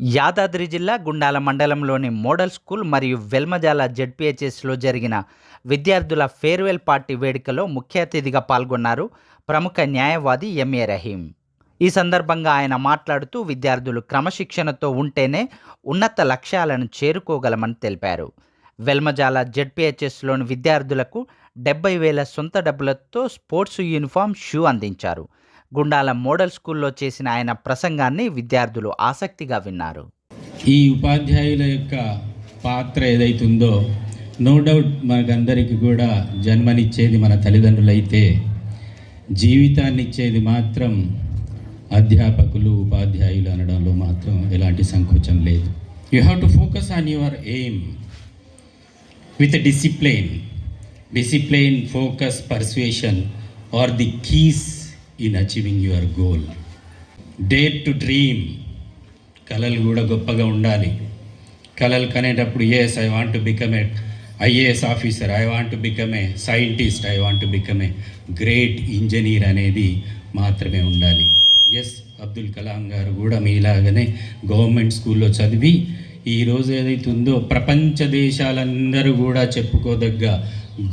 యాదాద్రి జిల్లా గుండాల మండలంలోని model school మరియు వెల్మజాల జెడ్పీహెచ్ఎస్లో జరిగిన విద్యార్థుల ఫేర్వెల్ పార్టీ వేడుకలో ముఖ్య అతిథిగా పాల్గొన్నారు ప్రముఖ న్యాయవాది ఎంఏ రహీం. ఈ సందర్భంగా ఆయన మాట్లాడుతూ విద్యార్థులు క్రమశిక్షణతో ఉంటేనే ఉన్నత లక్ష్యాలను చేరుకోగలమని తెలిపారు. వెల్మజాల జెడ్పీహెచ్ఎస్లోని విద్యార్థులకు డెబ్బై వేల సొంత డబ్బులతో స్పోర్ట్స్ యూనిఫామ్ షూ అందించారు. గుండాల మోడల్ స్కూల్లో చేసిన ఆయన ప్రసంగాన్ని విద్యార్థులు ఆసక్తిగా విన్నారు. ఈ ఉపాధ్యాయుల యొక్క పాత్ర ఏదైతుందో నో డౌట్ మనకందరికీ కూడా జన్మనిచ్చేది మన తల్లిదండ్రులైతే జీవితాన్ని ఇచ్చేది మాత్రం అధ్యాపకులు ఉపాధ్యాయులు అనడంలో మాత్రం ఎలాంటి సంకోచం లేదు. You have to focus on your aim with discipline discipline focus persuasion are the keys in achieving your goal dare to dream కళలు కూడా గొప్పగా ఉండాలి. కళలు కనేటప్పుడు as I want to become a IAS officer I want to become a scientist I want to become a great engineer అనేది మాత్రమే ఉండాలి. Yes Abdul Kalam గారు కూడా మీలాగనే గవర్నమెంట్ స్కూల్లో చదివి ఈరోజు ఏదైతే ఉందో ప్రపంచ దేశాలందరూ కూడా చెప్పుకోదగ్గ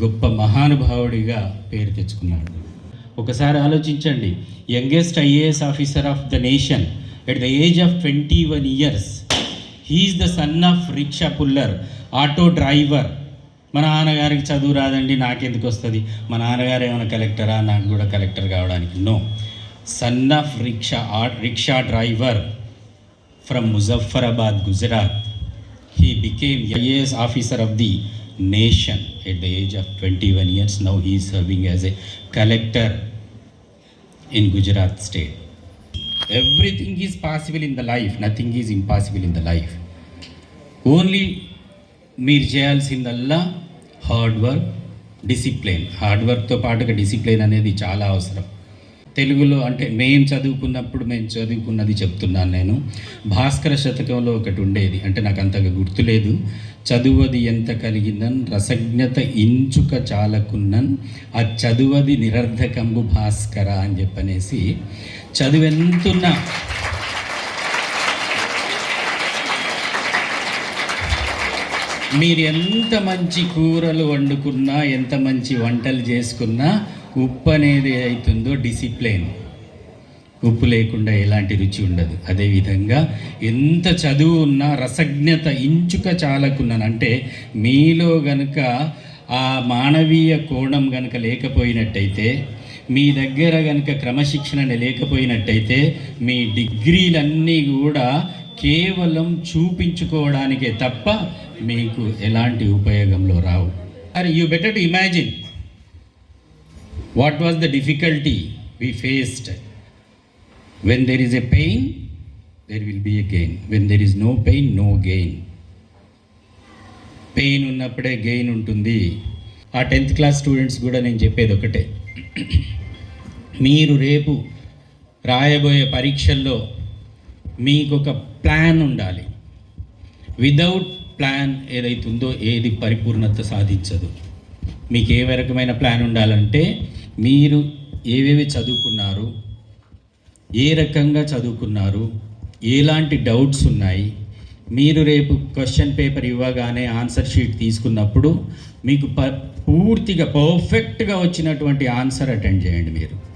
గొప్ప మహానుభావుడిగా పేరు తెచ్చుకున్నాడు. ఒకసారి ఆలోచించండి. Youngest IAS officer of the nation at the age of twenty one years. He is the son of rickshaw puller auto driver. మా నాన్నగారికి చదువు రాదండి నాకెందుకు వస్తుంది? మా నాన్నగారు ఏమైనా కలెక్టరా? నాకు కూడా కలెక్టర్ కావడానికి. No. Son of rickshaw rickshaw driver from Muzaffarabad Gujarat. He became IAS officer of the nation at the age of twenty one years now he serving as a collector in Gujarat state everything is possible in the life nothing is impossible in the life only మీరు చేయాల్సిందల్లా hard work discipline hard వర్క్తో పాటుగా discipline అనేది చాలా అవసరం. తెలుగులో అంటే మేము చదువుకున్నప్పుడు మేము చదువుకున్నది చెప్తున్నాను నేను. భాస్కర శతకంలో ఒకటి ఉండేది. అంటే నాకు అంతగా గుర్తులేదు. చదువది ఎంత కలిగిందన్ రసజ్ఞత ఇంచుక చాలకున్నన్ ఆ చదువది నిరర్ధకంబు భాస్కర అని చెప్పనేసి చదువెంతున్నా మీరు ఎంత మంచి కూరలు వండుకున్నా ఎంత మంచి వంటలు చేసుకున్నా ఉప్పు అనేది అవుతుందో డిసిప్లైన్. ఉప్పు లేకుండా ఎలాంటి రుచి ఉండదు. అదేవిధంగా ఎంత చదువు ఉన్నా రసజ్ఞత ఇంచుక చాలకున్నాను. అంటే మీలో గనుక ఆ మానవీయ కోణం గనుక లేకపోయినట్టయితే మీ దగ్గర గనుక క్రమశిక్షణ లేకపోయినట్టయితే మీ డిగ్రీలన్నీ కూడా కేవలం చూపించుకోవడానికే తప్ప మీకు ఎలాంటి ఉపయోగంలో రావు. అరే you better to imagine what was the difficulty we faced when there is a pain there will be a gain when there is no pain no gain pain ఉన్నప్పుడే గెయిన్ ఉంటుంది. ఆ టెన్త్ క్లాస్ స్టూడెంట్స్ కూడా నేను చెప్పేది ఒకటే. మీరు రేపు రాయబోయే పరీక్షల్లో మీకు ఒక ప్లాన్ ఉండాలి. విదౌట్ ప్లాన్ ఏదైతుందో ఏది పరిపూర్ణత సాధించదు. మీకు ఏ రకమైన ప్లాన్ ఉండాలంటే మీరు ఏవేవి చదువుకున్నారు ఏ రకంగా చదువుకున్నారు ఎలాంటి డౌట్స్ ఉన్నాయి మీరు రేపు క్వశ్చన్ పేపర్ ఇవ్వగానే ఆన్సర్ షీట్ తీసుకున్నప్పుడు మీకు ప పూర్తిగా పర్ఫెక్ట్గా వచ్చినటువంటి ఆన్సర్ అటెండ్ చేయండి మీరు.